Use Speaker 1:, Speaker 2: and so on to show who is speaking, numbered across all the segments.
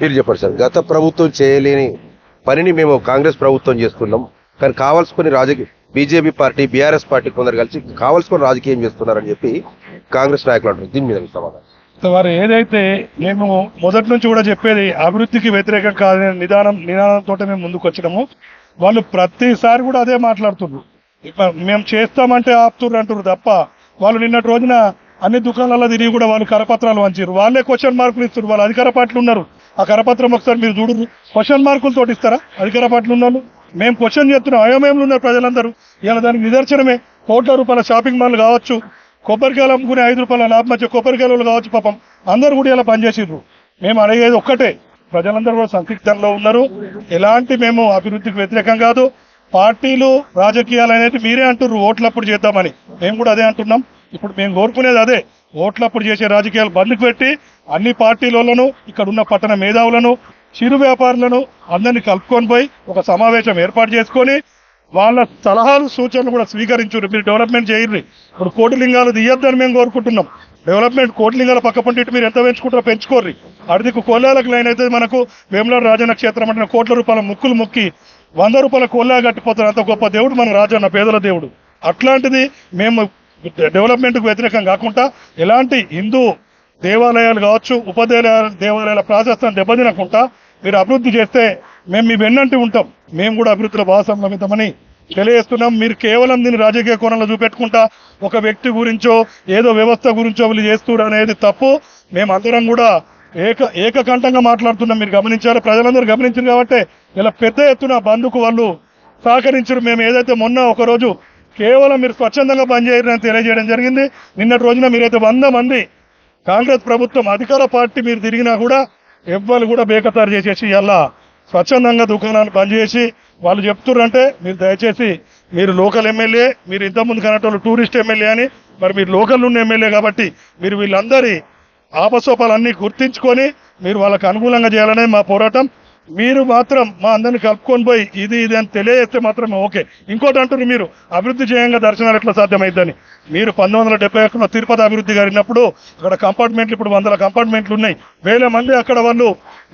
Speaker 1: మీరు చెప్పండి సార్. గత ప్రభుత్వం చేయలేని పనిని మేము కాంగ్రెస్ ప్రభుత్వం చేస్తున్నాం. కానీ కావాల్సుకుని రాజకీయ బీజేపీ పార్టీ బీఆర్ఎస్ పార్టీ కొందరు కలిసి కావాల్సుకుని రాజకీయం చేస్తున్నారని చెప్పి కాంగ్రెస్ నాయకులు అంటారు దీని మీద సమాధానం.
Speaker 2: వారు ఏదైతే మేము మొదటి నుంచి కూడా చెప్పేది అభివృద్ధికి వ్యతిరేకం కాదనే నిదానం నిదానంతో మేము ముందుకు వచ్చినాము. వాళ్ళు ప్రతిసారి కూడా అదే మాట్లాడుతున్నారు. మేము చేస్తామంటే ఆపుతుర్రు అంటారు తప్ప వాళ్ళు నిన్నటి రోజున అన్ని దుకాణాల్లో తిరిగి కూడా వాళ్ళు కరపత్రాలు వంచారు వాళ్ళే క్వశ్చన్ మార్కులు ఇస్తున్నారు వాళ్ళు అధికార పార్టీలు ఉన్నారు. ఆ కరపత్రం ఒకసారి మీరు చూడరు క్వశ్చన్ మార్కులు తోటి ఇస్తారా? అధికార పార్టీలు ఉన్నాను మేము క్వశ్చన్ చేస్తున్నాం అయోమయంలో ఉన్నారు ప్రజలందరూ. ఇలా దానికి నిదర్శనమే. కోట్ల రూపాయల షాపింగ్ మాల్ కావచ్చు కొబ్బరికాయలు అమ్ముకునే ఐదు రూపాయల లాభ మధ్య కొబ్బరికాయలు కావచ్చు పాపం. అందరూ కూడా ఇలా పనిచేసారు మేము అడిగేది ఒక్కటే. ప్రజలందరూ కూడా సంక్షిప్తంలో ఉన్నారు. ఎలాంటి మేము అభివృద్ధికి వ్యతిరేకం కాదు. పార్టీలు రాజకీయాలు అనేది మీరే అంటుర్రు. ఓట్లప్పుడు చేద్దామని. మేము కూడా అదే అంటున్నాం. ఇప్పుడు మేము కోరుకునేది అదే. ఓట్లప్పుడు చేసే రాజకీయాలు బండ్లకు పెట్టి అన్ని పార్టీలను ఇక్కడ ఉన్న పట్టణ మేధావులను చిరు వ్యాపారులను అందరినీ కలుపుకొని పోయి ఒక సమావేశం ఏర్పాటు చేసుకొని వాళ్ళ సలహాలు సూచనలు కూడా స్వీకరించారు మీరు డెవలప్మెంట్ చేయండి ఇప్పుడు కోటిలింగాలు తీయొద్దని మేము కోరుకుంటున్నాం. డెవలప్మెంట్ కోటిలింగాల పక్క పంటిట్టు మీరు ఎంత పెంచుకుంటారో పెంచుకోర్రి. అడిదికు కొల్లాలకు లైన్ అయితే మనకు. వేములాడు రాజన్న క్షేత్రం అంటే కోట్ల రూపాయల ముక్కులు ముక్కి వంద రూపాయల కొల్లా కట్టిపోతారు. అంత గొప్ప దేవుడు మన రాజన్న పేదల దేవుడు. అట్లాంటిది మేము డెవలప్మెంట్కు వ్యతిరేకం కాకుండా ఎలాంటి హిందూ దేవాలయాలు కావచ్చు ఉపదేవాలయాల దేవాలయాల ప్రాశస్తం దెబ్బతినకుండా మీరు అభివృద్ధి చేస్తే మేము మీ వెన్నంటి ఉంటాం. మేము కూడా అభివృద్ధిలో భాగస్వామ్యమిద్దామని తెలియజేస్తున్నాం. మీరు కేవలం దీన్ని రాజకీయ కోణంలో చూపెట్టుకుంటా ఒక వ్యక్తి గురించో ఏదో వ్యవస్థ గురించో వీళ్ళు చేస్తున్నారు అనేది తప్పు. మేమందరం కూడా ఏక ఏకకంఠంగా మాట్లాడుతున్నాం. మీరు గమనించాలి ప్రజలందరూ గమనించారు కాబట్టి ఇలా పెద్ద ఎత్తున బంధుకు వాళ్ళు సహకరించారు. మేము ఏదైతే మొన్న ఒకరోజు కేవలం మీరు స్వచ్ఛందంగా పనిచేయరని తెలియజేయడం జరిగింది. నిన్నటి రోజున మీరైతే వంద మంది కాంగ్రెస్ ప్రభుత్వం అధికార పార్టీ మీరు తిరిగినా కూడా ఎవ్వరు కూడా బేకతారు చేసేసి ఇలా స్వచ్ఛందంగా దుకాణాన్ని బంద్ చేసి వాళ్ళు చెప్తున్నారంటే మీరు దయచేసి మీరు లోకల్ ఎమ్మెల్యే మీరు ఇంతకుముందు కనటోళ్ళు టూరిస్ట్ ఎమ్మెల్యే అని మరి మీరు లోకల్ ఉన్న ఎమ్మెల్యే కాబట్టి మీరు వీళ్ళందరి ఆపసోపాలన్నీ గుర్తించుకొని మీరు వాళ్ళకు అనుకూలంగా చేయాలనే మా పోరాటం. మీరు మాత్రం మా అందరిని కలుపుకొని పోయి ఇది ఇది అని తెలియజేస్తే మాత్రమే ఓకే. ఇంకోటి అంటున్నారు మీరు అభివృద్ధి చేయంగా దర్శనాలు ఎట్లా సాధ్యమైందని మీరు పంతొమ్మిది వందల డెబ్బై ఒకటిలో తిరుపతి అభివృద్ధి గారినప్పుడు అక్కడ కంపార్ట్మెంట్లు ఇప్పుడు వందల కంపార్ట్మెంట్లు ఉన్నాయి. వేల మంది అక్కడ వాళ్ళు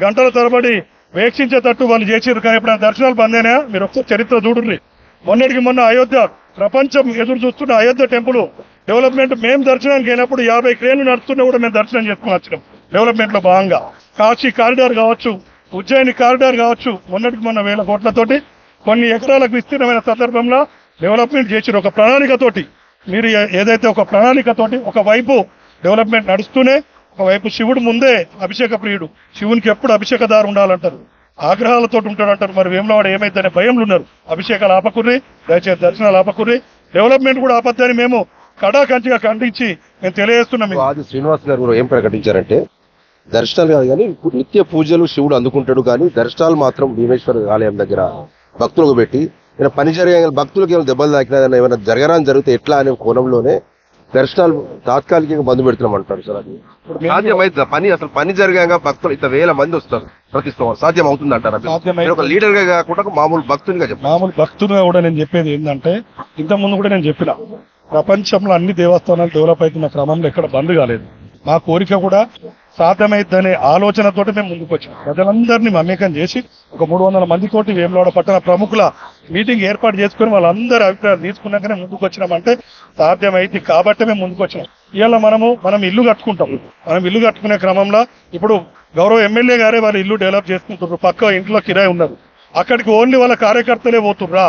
Speaker 2: గంటల తరబడి వీక్షించేటట్టు వాళ్ళు చేసారు కానీ ఎప్పుడైనా దర్శనాలు బందేనా మీరు ఒకసారి చరిత్ర చూడండి మొన్నటికి మొన్న అయోధ్య ప్రపంచం ఎదురు చూస్తున్న అయోధ్య టెంపుల్ డెవలప్మెంట్ మేము దర్శనానికి అయినప్పుడు యాభై క్రేన్లు నడుస్తున్నా కూడా మేము దర్శనం చేసుకుని వచ్చినాం. డెవలప్మెంట్లో భాగంగా. కాశీ కారిడార్ కావచ్చు ఉజ్జయిని కారిడార్ కావచ్చు. మొన్నటికి మొన్న వేల కోట్లతోటి కొన్ని ఎకరాలకు విస్తీర్ణమైన సందర్భంలో డెవలప్మెంట్ చేసిన ఒక ప్రణాళికతోటి మీరు ఏదైతే ఒక ప్రణాళికతోటి ఒకవైపు డెవలప్మెంట్ నడుస్తూనే ఒకవైపు శివుడు ముందే అభిషేక ప్రియుడు. శివునికి ఎప్పుడు అభిషేకదారు ఉండాలంటారు. ఆగ్రహాలతో ఉంటాడు అంటారు మరి వేములవాడు ఏమైందనే భయంలో ఉన్నారు. అభిషేకాలు ఆపకుర్రి దయచేసి దర్శనాలు ఆపకుర్రి. డెవలప్మెంట్ కూడా ఆపద్దని మేము కడాకంచిగా ఖండించి మేము తెలియజేస్తున్నాం.
Speaker 1: శ్రీనివాస్ గారు ఏం ప్రకటించారంటే దర్శనాలు కాదు కానీ నిత్య పూజలు శివుడు అందుకుంటాడు కానీ దర్శనాలు మాత్రం భీమేశ్వర ఆలయం దగ్గర భక్తులకు పెట్టి ఏమైనా పని జరిగే భక్తులకు ఏమైనా దెబ్బలు తాకినా ఏమైనా జరగరాని జరిగితే ఎట్లా అనే కోణంలోనే దర్శనాలు తాత్కాలికంగా బంద్ పెడుతున్నాం అంటారు సార్ అది. సాధ్యమైతే పని అసలు పని జరిగాక భక్తులు ఇంత వేల మంది వస్తారు ప్రతి సాధ్యం అవుతుంది అంటారా ఒక లీడర్గా కాకుండా మామూలు భక్తునిగా చెప్పండి.
Speaker 2: మామూలు భక్తులుగా కూడా నేను చెప్పేది ఏంటంటే ఇంత ముందు కూడా నేను చెప్పిన ప్రపంచంలో అన్ని దేవస్థానాలు డెవలప్ అవుతున్న క్రమంలో ఎక్కడ బంద్ కాలేదు. మా కోరిక కూడా సాధ్యమైద్దనే ఆలోచనతోటి మేము ముందుకు వచ్చాం ప్రజలందరినీ మమేకం చేసి ఒక మూడు వందల మందితోటి వేములవాడ పట్టణ ప్రముఖుల మీటింగ్ ఏర్పాటు చేసుకుని వాళ్ళందరి అభిప్రాయాలు తీసుకున్నాకనే ముందుకు వచ్చినామంటే సాధ్యమైంది కాబట్టి మేము ముందుకు వచ్చినాం ఇవాళ మనము మనం ఇల్లు కట్టుకుంటాం. మనం ఇల్లు కట్టుకునే క్రమంలో ఇప్పుడు గౌరవ ఎమ్మెల్యే గారే వాళ్ళు ఇల్లు డెవలప్ చేసుకుంటున్నారు. పక్క ఇంట్లో కిరాయి ఉన్నారు అక్కడికి ఓన్లీ వాళ్ళ కార్యకర్తలే పోతుర్రా.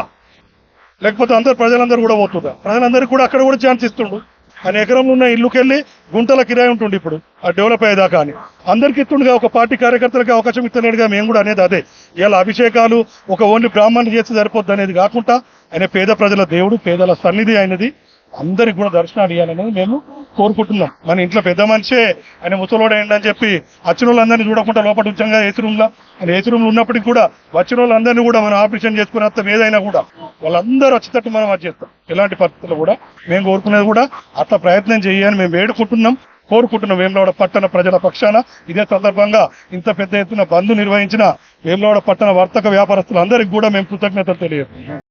Speaker 2: లేకపోతే అందరు ప్రజలందరూ కూడా పోతుర్రా. ప్రజలందరికీ కూడా అక్కడ కూడా ఛాన్స్ ఇస్తుండు. ఆయన ఎకరంలో ఉన్న ఇల్లుకెళ్ళి గుంటల కిరాయి ఉంటుంది ఇప్పుడు. ఆ డెవలప్ అయ్యేదాకా అని. అందరికి ఇస్తుండగా ఒక పార్టీ కార్యకర్తలకి అవకాశం ఇస్తలేడుగా మేము కూడా అనేది అదే. ఇలా అభిషేకాలు ఒక ఓన్లీ బ్రాహ్మణులు చేస్తే సరిపోద్ది అనేది కాకుండా ఆయన పేద ప్రజల దేవుడు పేదల సన్నిధి అయినది అందరికి కూడా దర్శనం ఇవ్వాలనేది మేము కోరుకుంటున్నాం. మన ఇంట్లో పెద్ద మనిషే ఆయన ముసలోడైండి అని చెప్పి వచ్చిన వాళ్ళందరినీ చూడకుండా లోపల ఉంచంగా ఏసీ రూమ్ ఆయన ఏసీ రూమ్లో ఉన్నప్పటికీ కూడా వచ్చిన వాళ్ళందరినీ కూడా మనం ఆపరేషన్ చేసుకుని వస్తాం ఏదైనా కూడా వాళ్ళందరూ వచ్చేటట్టు మనం అది చేస్తాం. ఎలాంటి పరిస్థితులు కూడా మేము కోరుకునేది కూడా అట్లా ప్రయత్నం చేయని మేము వేడుకుంటున్నాం కోరుకుంటున్నాం. వేములవాడ పట్టణ ప్రజల పక్షాన ఇదే సందర్భంగా ఇంత పెద్ద ఎత్తున బంద్ నిర్వహించిన వేములవాడ పట్టణ వర్తక వ్యాపారస్తులందరికీ కూడా మేము కృతజ్ఞతలు తెలియజేస్తున్నాం.